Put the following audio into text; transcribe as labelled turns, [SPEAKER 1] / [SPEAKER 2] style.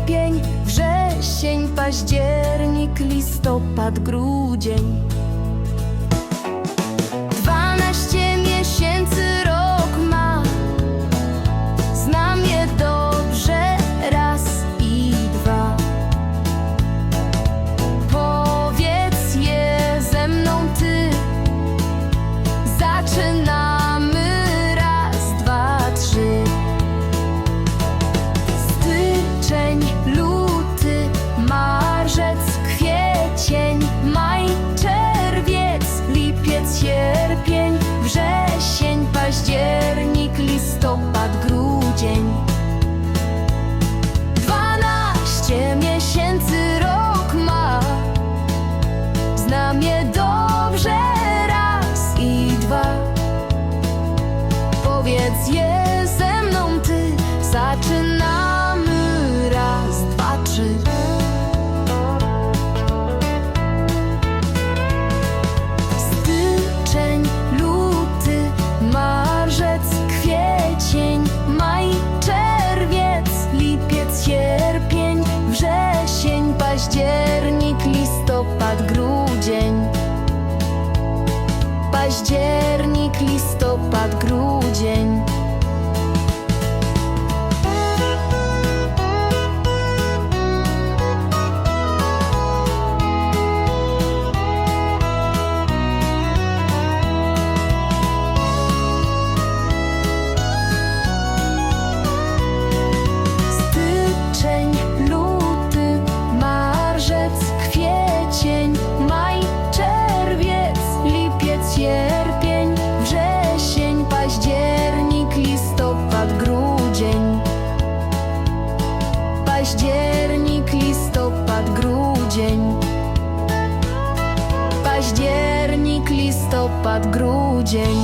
[SPEAKER 1] sierpień, wrzesień, październik, listopad, grudzień. It's jest. Październik, listopad, grudzień. Październik, listopad, grudzień.